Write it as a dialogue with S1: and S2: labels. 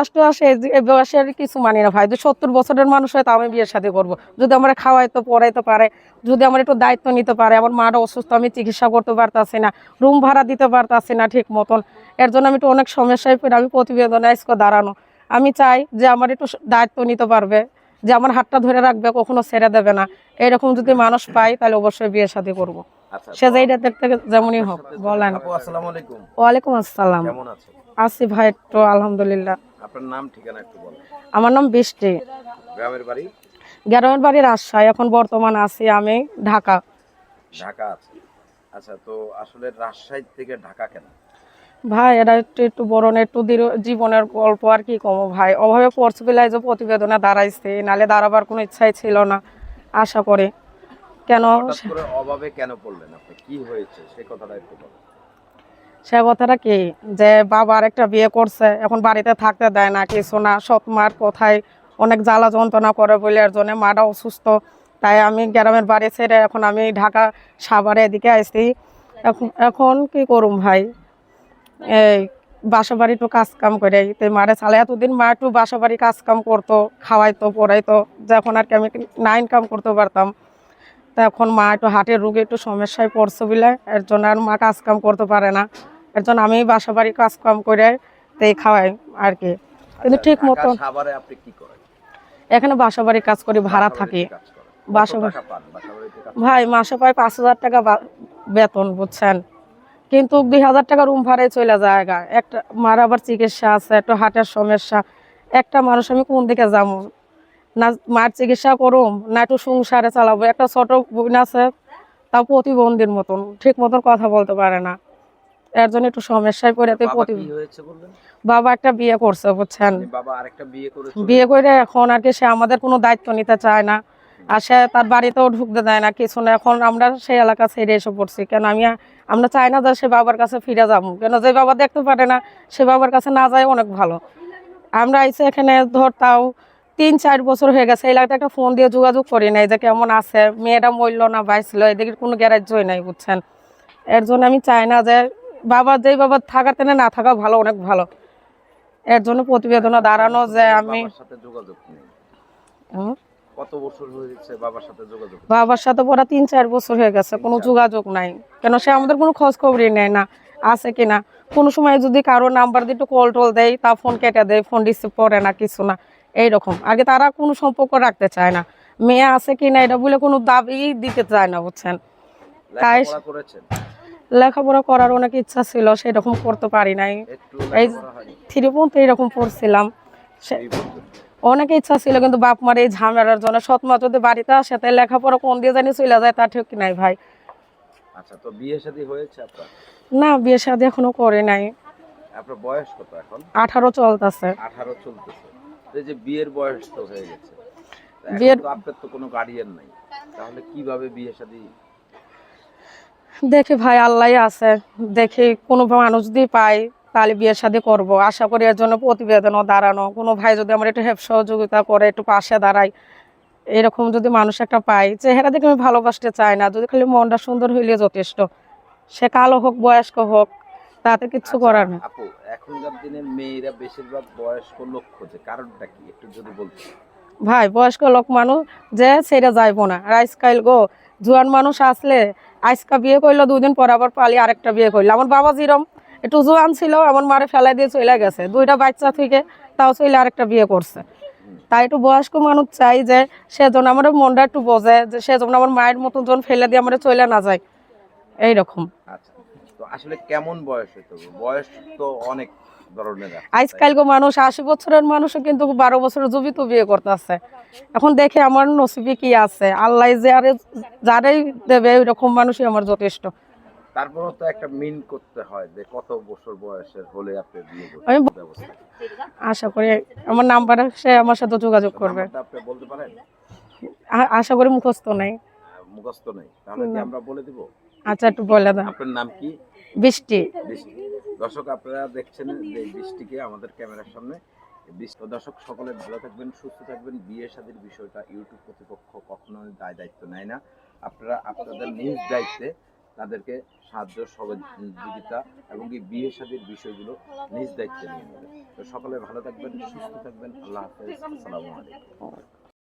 S1: কষ্ট আসে বয়সে আর কিছু মানি না ভাই। যদি সত্তর বছরের মানুষ হয় তা আমি বিয়ের সাথে করব। যদি আমার খাওয়াইতে পড়াইতে পারে যদি আমার একটু দায়িত্ব নিতে পারে আমার মাটা অসুস্থ আমি চিকিৎসা করতে পারতাছি না রুম ভাড়া দিতে পারতাছি না ঠিক মতন এর জন্য আমি একটু অনেক সমস্যায় পড়ে আমি প্রতিবেদনে আজকে দাঁড়ানো। আমি চাই যে আমার একটু দায়িত্ব নিতে পারবে যে আমার হাতটা ধরে রাখবে কখনো ছেড়ে দেবে না। এরকম যদি মানুষ পাই তাহলে অবশ্যই বিয়ে শাদী করব।
S2: আচ্ছা
S1: সে যেইটা দেখতে যেমনই হোক বলেন।
S2: আপু আলাইকুম।
S1: ওয়ালাইকুম আসসালাম।
S2: কেমন আছেন?
S1: আছি ভাই একটু আলহামদুলিল্লাহ।
S2: আপনার নাম ঠিকানা একটু বলেন।
S1: আমার নাম বৃষ্টি।
S2: গ্রামের বাড়ি?
S1: গ্রামের বাড়ির রাজশাহী এখন বর্তমান আছি আমি ঢাকা।
S2: ঢাকা আছে। আচ্ছা তো আসলে রাজশাহী থেকে ঢাকা কেন?
S1: ভাই এটা একটু একটু বড় না একটু জীবনের গল্প আর কি কমো ভাই। অভাবে পড়ছে বেলায় যে প্রতিবেদনে দাঁড়াইছে নালে দাঁড়াবার কোনো ইচ্ছাই ছিল না আশা করে। কেন
S2: অভাবে কেন পড়লেন আপনি? কি হয়েছে? সে কথাটা একটু বলেন।
S1: সে কথাটা কি? যে বাবা আরেকটা বিয়ে করছে, এখন বাড়িতে থাকতে দেয় না, কিছু না। সৎ মার কোথায় অনেক জ্বালা যন্ত্রণা করে বলে এর জন্য মাটা অসুস্থ। তাই আমি গ্রামের বাড়ি ছেড়ে এখন আমি ঢাকা সাভারে এদিকে আসছি। এখন এখন কি করুম ভাই? এই বাসা বাড়ি একটু কাজ কাম করে তো মারে চালে এতদিন মা একটু বাসা বাড়ি কাজ কাম করতো, খাওয়াইতো, পড়াইতো। যখন আর কি আমি না ইনকাম করতে পারতাম। তা এখন মা একটু হার্টের রোগে একটু সমস্যায় পড়ছে বলে, এর জন্য আর মা কাজ কাম করতে পারে না। এর জন্য আমি বাসা বাড়ি কাজ কাম করে তাই খাওয়াই আর কি কিন্তু
S2: আচ্ছা,
S1: ঠিক
S2: ঢাকা
S1: মতন
S2: সাভারে আপনি কি করেন?
S1: এখানে বাসা বাড়ি কাজ করি ভাড়া থাকি। বাসা ভাই মাসে প্রায় পাঁচ হাজার টাকা বেতন বুঝছেন? কিন্তু দুই হাজার টাকা রুম ভাড়ায় চলে যায় গা। একটা মার আবার চিকিৎসা আছে একটু হার্টের সমস্যা। একটা মানুষ আমি কোন দিকে যাব? না মার চিকিৎসা করুম না একটু সংসারে চালাবো। একটা ছোট বোন আছে তাও প্রতিবন্ধীর মতন ঠিক মতন কথা বলতে পারে না। এর জন্য একটু সমস্যায় পড়ে
S2: বাবা
S1: একটা বিয়ে করছে বুঝছেন?
S2: আরেকটা বিয়ে
S1: করে এখন আর কি সে আমাদের কোনো দায়িত্ব নিতে চায় না। আর সে তার বাড়িতেও ঢুকতে দেয় না কিছু না। এখন আমরা সেই এলাকা ছেড়ে এসে পড়ছি। কেন আমি আমরা চাই না যে সে বাবার কাছে ফিরে যাব। কেন যে বাবা দেখতে পারে না সে বাবার কাছে না যায় অনেক ভালো। আমরা আইসে এখানে ধর তাও তিন চার বছর হয়ে গেছে এই এলাকাতে একটা ফোন দিয়ে যোগাযোগ করি নাই যে কেমন আছে মেয়েটা মরলো না বাইছিল এদিকে কোনো গ্যারাজ্যই নাই বুঝছেন? এর জন্য আমি চাই না যে বাবা যেই বাবা থাকার তেনে না থাকা ভালো অনেক ভালো। এর জন্য প্রতিবেদনে দাঁড়ানো যে আমি
S2: বাবার সাথে যোগাযোগ কত বছর হয়েছে বাবার সাথে যোগাযোগ
S1: বাবার সাথে পড়া তিন চার বছর হয়ে গেছে কোনো যোগাযোগ নাই। কেন সে আমাদের কোনো খোঁজ খবরই নেয় না আছে কিনা কোনো সময় যদি কারও নাম্বার দিয়ে একটু কল টল দেয় তা ফোন কেটে দেয় ফোন রিসিভ করে না কিছু না। এইরকম। আগে তারা কোনো সম্পর্ক রাখতে চায় না। মেয়ে আছে কিনা এটা বলে কোনো দাবি দিতে চায় না বুঝছেন? তাই-
S2: করেছেন?
S1: লেখাপড়া করার অনেক ইচ্ছা ছিল সেরকম করতে পারি নাই। এই থ্রি পর্যন্ত এরকম পড়ছিলাম। অনেক ইচ্ছা ছিল কিন্তু বাপ মার এই ঝামেলার জন্য সৎমা যদি বাড়িতে আসে তাই লেখাপড়া কোন দিয়ে জানি চলে যায় তা ঠিক নাই ভাই।
S2: আচ্ছা তো বিয়ে শাদী হয়েছে আপনার?
S1: না বিয়ে শাদী এখনও করে নাই।
S2: আপনার বয়স কত এখন?
S1: আঠারো চলতেছে।
S2: আঠারো চলতেছে। এই যে বিয়ের বয়স তো হয়ে গেছে।
S1: বিয়ের-
S2: তো আপনার তো কোনো গার্ডিয়ান নাই। তাহলে কীভাবে বিয়ে শাদী
S1: দেখি ভাই আল্লাহ আছে। দেখি কোনো মানুষ যদি পাই তাহলে বিয়ের শাদী করব। আশা করি এর জন্য প্রতিবেদনও দাঁড়ানো। কোনো ভাই যদি আমার একটু হেপ সহযোগিতা করে একটু পাশে দাঁড়ায় এরকম যদি মানুষ একটা পাই চেহারা দেখে আমি ভালোবাসতে চাই না। যদি খালি মনটা সুন্দর হইলে যথেষ্ট। সে কালো হোক বয়স্ক হোক তাতে কিচ্ছু করার নেই।
S2: আপু এখনকার দিনের মেয়েরা বেশিরভাগ বয়স্ক লোক খোঁজে। কারণটা কি? একটু যদি বলতে
S1: ভাই বয়স্ক লোক মানুষ যে সেটা যাইবো না। রাইস কাইল গো জুয়ান মানুষ আসলে আজকা বিয়ে করল, দুদিন পর আবার পালি, আরেকটা বিয়ে করল। আমার বাবা যেরম একটু জোয়ান ছিল, আমার মারে ফেলাই দিয়ে চলে গেছে। দুইটা বাচ্চা থেকে তাও চলে আরেকটা বিয়ে করছে। তাই একটু বয়স্ক মানুষ চাই যে সেজন্য আমার মনটা একটু বোঝে, যে সেজন্য আমার মায়ের মতন জন ফেলে দিয়ে আমার চলে না যায়। এইরকম।
S2: আচ্ছা। আসলে কেমন বয়স বয়স তো অনেক। ধরনের
S1: আজকাল মানুষ আশি বছরের মানুষও কিন্তু বারো বছরের জবি তো বিয়ে করতেছে। এখন দেখে আমার নসিবে কি আছে? আল্লাহ যে আরে যারাই দেবে ওইরকম মানুষই আমার যথেষ্ট।
S2: তারপরও তো একটা মিন করতে হয় যে কত বছর বয়সের হলে আপনি বিয়ে
S1: আমি
S2: করবেন
S1: ব-
S2: ব্যবস্থা
S1: আশা করি আমার নাম্বারে সে আমার সাথে যোগাযোগ করবে।
S2: আপনি বলতে পারেন?
S1: আশা করি মুখস্থ নাই।
S2: মুখস্থ নেই। তাহলে কি আমরা বলে দিব?
S1: আচ্ছা একটু বলে দাও।
S2: আপনার নাম কি?
S1: বৃষ্টি।
S2: বৃষ্টি। দর্শক আপনারা দেখছেন যে বৃষ্টিকে আমাদের ক্যামেরার সামনে। দর্শক সকলে ভালো থাকবেন সুস্থ থাকবেন। বিয়ে শাদীর বিষয়টা ইউটিউব কর্তৃপক্ষ কখনো দায় দায়িত্ব নেয় না। আপনারা আপনাদের নিজ দায়িত্বে তাদেরকে সাহায্য সহযোগিতা এবং কি বিয়ে শাদীর বিষয়গুলো নিজ দায়িত্বে নিয়ে নেবে তো সকলে ভালো থাকবেন সুস্থ থাকবেন। আল্লাহ হাফেজ। আসসালামু আলাইকুম।